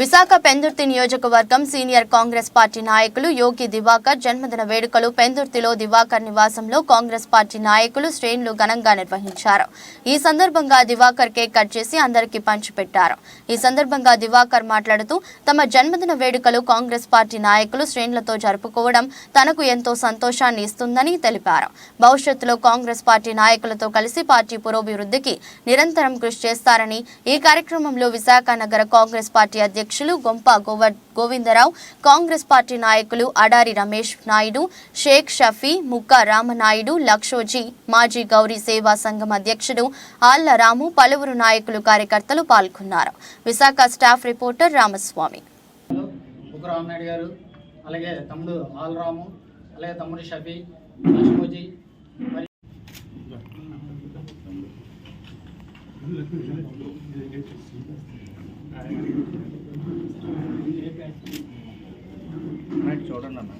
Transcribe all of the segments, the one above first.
విశాఖ పెందుర్తి నియోజకవర్గం senior Congress party నాయకులు యోగి దివాకర్ జన్మదిన వేడుకలు పెందుర్తిలో దివాకర్ నివాసంలో కాంగ్రెస్ పార్టీ నాయకులు శ్రేణులు ఘనంగా నిర్వహించారు. ఈ సందర్భంగా దివాకర్ కేక్ కట్ చేసి అందరికీ పంచిపెట్టారు. ఈ సందర్భంగా దివాకర్ మాట్లాడుతూ తమ జన్మదిన వేడుకలు కాంగ్రెస్ పార్టీ నాయకులు శ్రేణులతో జరుపుకోవడం తనకు ఎంతో సంతోషాన్ని ఇస్తుందని తెలిపారు. భవిష్యత్తులో కాంగ్రెస్ పార్టీ నాయకులతో కలిసి పార్టీ పురోభివృద్ధికి నిరంతరం కృషి చేస్తారని ఈ కార్యక్రమంలో విశాఖ నగర కాంగ్రెస్ పార్టీ అధ్యక్షులు గొంప గోవిందరావు కాంగ్రెస్ పార్టీ నాయకులు అడారి రమేష్ నాయుడు షేక్ షఫీ ముక్క రామనాయుడు లక్షోజీ మాజీ గౌరీ సేవా సంఘం అధ్యక్షుడు ఆళ్ళరాము పలువురు నాయకులు కార్యకర్తలు పాల్గొన్నారు. Visakha staff reporter Ramaswamy. గారు అలాగే తమ్ముడు ఆలరాము అలాగే తమ్ముడు షఫీ లక్ష్మోజీ మరి చూడండి అన్న.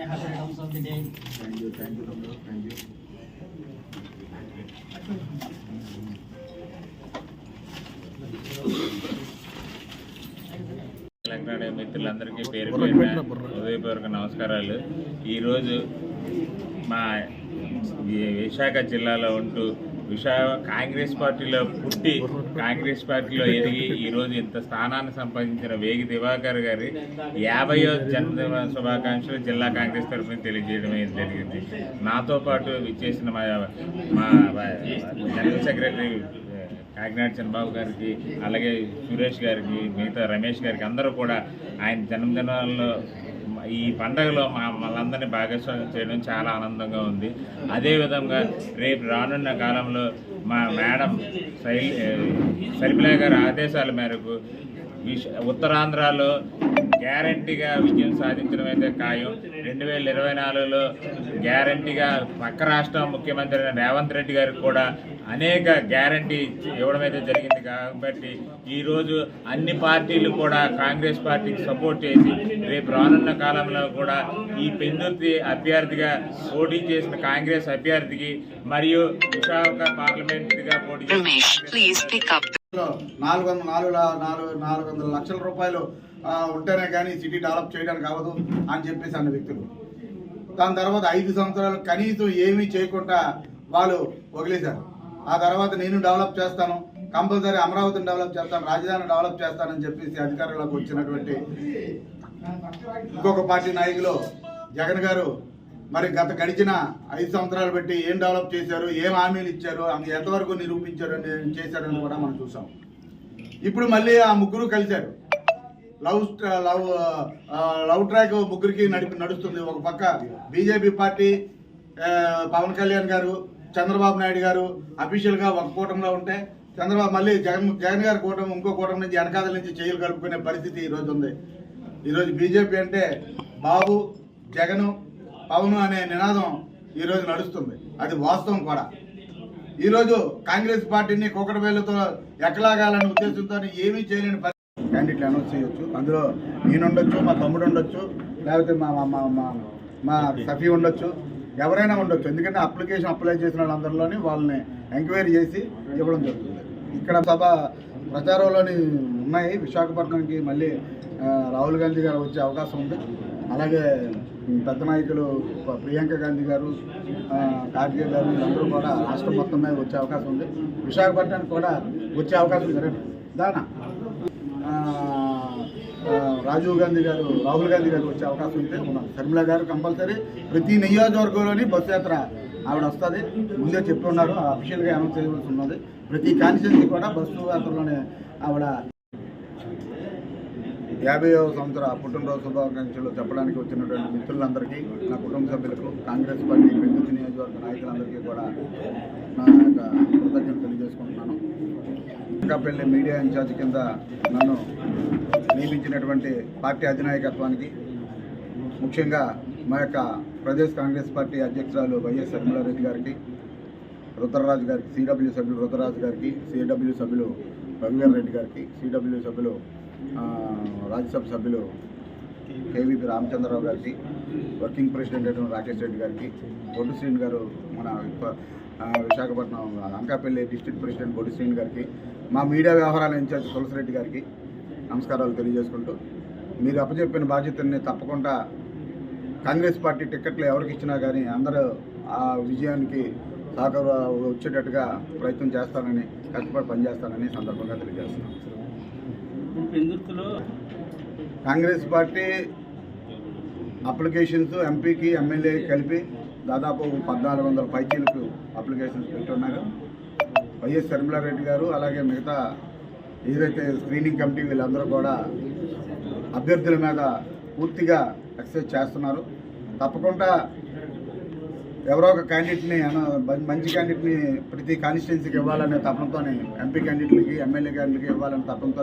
Happy returns of the day thank you thank you తమ్ముడు థ్యాంక్ యూ తెలంగాణ మిత్రులందరికీ పేరు పేరున హృదయపూర్వక నమస్కారాలు. ఈరోజు మా విశాఖ జిల్లాలో ఉంటూ విశాఖ కాంగ్రెస్ పార్టీలో పుట్టి కాంగ్రెస్ పార్టీలో ఎదిగి ఈరోజు ఇంత స్థానాన్ని సంపాదించిన వేగి దివాకర్ గారి యాభయో జన్మదిన శుభాకాంక్షలు జిల్లా కాంగ్రెస్ తరఫున తెలియజేయడం జరిగింది? నాతో పాటు విచ్చేసిన మా మా జనరల్ సెక్రటరీ కాకినాడ చంద్రబాబు గారికి అలాగే సురేష్ గారికి మిగతా రమేష్ గారికి అందరూ కూడా ఆయన జన్మదినాల్లో ఈ పండగలో మా మనందరినీ భాగస్వామ్యం చేయడం చాలా ఆనందంగా ఉంది. అదేవిధంగా రేపు రానున్న కాలంలో మా మేడం శైలి శర్మిల గారి ఆదేశాల మేరకు విశ ఉత్తరాంధ్రలో గ్యారంటీగా విజయం సాధించడం అయితే ఖాయం. రెండు వేల ఇరవై నాలుగులో గ్యారంటీగా పక్క రాష్ట్ర ముఖ్యమంత్రి అయిన రేవంత్ రెడ్డి గారికి కూడా అనేక గ్యారంటీ ఇవ్వడం అయితే జరిగింది. కాబట్టి ఈరోజు అన్ని పార్టీలు కూడా కాంగ్రెస్ పార్టీకి సపోర్ట్ చేసి రేపు రానున్న కాలంలో కూడా ఈ పెందుర్తి అభ్యర్థిగా పోటీ చేసిన కాంగ్రెస్ అభ్యర్థికి మరియు విశాఖ పార్లమెంట్గా పోటీ చేసిన నాలుగు వందల నాలుగు నాలుగు నాలుగు వందల లక్షల రూపాయలు ఉంటేనే కానీ సిటీ డెవలప్ చేయడానికి అవ్వదు అని చెప్పేసి అన్న వ్యక్తులు. దాని తర్వాత ఐదు సంవత్సరాలు కనీసం ఏమీ చేయకుండా వాళ్ళు వదిలేశారు. ఆ తర్వాత నేను డెవలప్ చేస్తాను కంపల్సరీ అమరావతిని డెవలప్ చేస్తాను రాజధాని డెవలప్ చేస్తానని చెప్పేసి అధికారంలోకి వచ్చినటువంటి ఇంకొక పార్టీ నాయకులు జగన్ గారు మరి గత గడిచిన ఐదు సంవత్సరాలు బట్టి ఏం డెవలప్ చేశారు ఏం హామీలు ఇచ్చారు అది ఎంతవరకు నిరూపించారు అని చేశారని కూడా మనం చూసాం. ఇప్పుడు మళ్ళీ ఆ ముగ్గురు కలిశారు. లవ్ స్ట- లవ్ లవ్ ట్రాక్ ముగ్గురికి నడిపి నడుస్తుంది. ఒక పక్క బీజేపీ పార్టీ పవన్ కళ్యాణ్ గారు చంద్రబాబు నాయుడు గారు అఫీషియల్గా ఒక కూటమిలో ఉంటే చంద్రబాబు మళ్ళీ జగన్ జగన్ గారి కూటమి ఇంకో కూటమి నుంచి వెనకాదల నుంచి చేయలు కలుపుకునే పరిస్థితి ఈరోజు ఉంది. ఈరోజు బీజేపీ అంటే బాబు జగను పవన్ అనే నినాదం ఈరోజు నడుస్తుంది. అది వాస్తవం కూడా. ఈరోజు కాంగ్రెస్ పార్టీని కుక్కడవేళ్ళతో ఎక్కలాగాలనే ఉద్దేశంతో ఏమీ చేయలేని పరిస్థితి క్యాండిడేట్లు అనౌన్స్ చేయొచ్చు. అందులో నేను ఉండొచ్చు మా తమ్ముడు ఉండొచ్చు లేకపోతే మా మా మా మా మా సఫీ ఉండొచ్చు. ఎవరైనా ఉండొచ్చు. ఎందుకంటే అప్లికేషన్ అప్లై చేసిన వాళ్ళందరిలోని వాళ్ళని ఎంక్వైరీ చేసి ఇవ్వడం జరుగుతుంది. ఇక్కడ సభ ప్రచారంలోని ఉన్నాయి. విశాఖపట్నంకి మళ్ళీ రాహుల్ గాంధీ గారు వచ్చే అవకాశం ఉంది. అలాగే పెద్ద నాయకులు ప్రియాంక గాంధీ గారు ఆ, కార్గే గారు వీళ్ళందరూ కూడా రాష్ట్రం మొత్తం మీద వచ్చే అవకాశం ఉంది. విశాఖపట్నానికి కూడా వచ్చే అవకాశం జరగదు దానా? రాజీవ్ గాంధీ గారు రాహుల్ గాంధీ గారు వచ్చే అవకాశం అయితే ఉన్నారు శర్మిల గారు కంపల్సరీ. ప్రతి నియోజకవర్గంలోని బస్సు యాత్ర ఆవిడ వస్తుంది. ముందే చెప్తున్నారు. ఆఫీషియల్గా అఫీషియల్గా అనౌన్స్ చేయవలసి ఉన్నది. ప్రతి కాన్స్టిట్యున్సీ కూడా బస్సు యాత్రలోనే ఆవిడ యాభైవ సంవత్సర పుట్టినరోజు శుభాకాంక్షలు చెప్పడానికి వచ్చినటువంటి మిత్రులందరికీ నా కుటుంబ సభ్యులకు కాంగ్రెస్ పార్టీ పెద్ద నియోజకవర్గ నాయకులందరికీ కూడా నా యొక్క కృతజ్ఞతలు తెలియజేసుకుంటున్నాను. వెంకపల్లి మీడియా ఇన్ఛార్జ్ కింద నన్ను నియమించినటువంటి పార్టీ అధినాయకత్వానికి ముఖ్యంగా మా యొక్క ప్రదేశ్ కాంగ్రెస్ పార్టీ అధ్యక్షురాలు వైఎస్ రెడ్డి గారికి రుద్రరాజు గారికి సిడబ్ల్యూ సభ్యులు రుద్రరాజు గారికి సిడబ్ల్యూ సభ్యులు రవివీర్ రెడ్డి గారికి సిడబ్ల్యూ సభ్యులు రాజ్యసభ సభ్యులు కేవీపీ రామచంద్రరావు గారికి వర్కింగ్ ప్రెసిడెంట్ అయిన రాకేష్ రెడ్డి గారికి బొడ్డు శ్రీని గారు మన విశాఖపట్నం అంకాపల్లి డిస్ట్రిక్ట్ ప్రెసిడెంట్ బొడ్డు శ్రీని గారికి మా మీడియా వ్యవహారాల ఇన్ఛార్జ్ తులసిరెడ్డి గారికి నమస్కారాలు తెలియజేసుకుంటూ మీరు అప్పచెప్పిన బాధ్యతని తప్పకుండా కాంగ్రెస్ పార్టీ టికెట్లు ఎవరికి ఇచ్చినా కానీ అందరూ ఆ విజయానికి సహకారం వచ్చేటట్టుగా ప్రయత్నం చేస్తానని కష్టపడి పనిచేస్తానని సందర్భంగా తెలియజేస్తున్నాను కాంగ్రెస్ పార్టీ అప్లికేషన్స్ ఎంపీకి ఎమ్మెల్యే కలిపి దాదాపు పద్నాలుగు వందల పైచీలకు అప్లికేషన్స్ పెట్టున్నారు. వైఎస్ శర్మిలారెడ్డి గారు అలాగే మిగతా ఏదైతే స్క్రీనింగ్ కమిటీ వీళ్ళందరూ కూడా అభ్యర్థుల మీద పూర్తిగా ఎక్సైజ్ చేస్తున్నారు. తప్పకుండా ఎవరో ఒక క్యాండిడేట్ని మంచి క్యాండిడేట్ని ప్రతి కాన్స్టిట్యున్సీకి ఇవ్వాలనే తపనతోని ఎంపీ క్యాండిడేట్లకి ఎమ్మెల్యే క్యాండిడేట్కి ఇవ్వాలనే తపనతో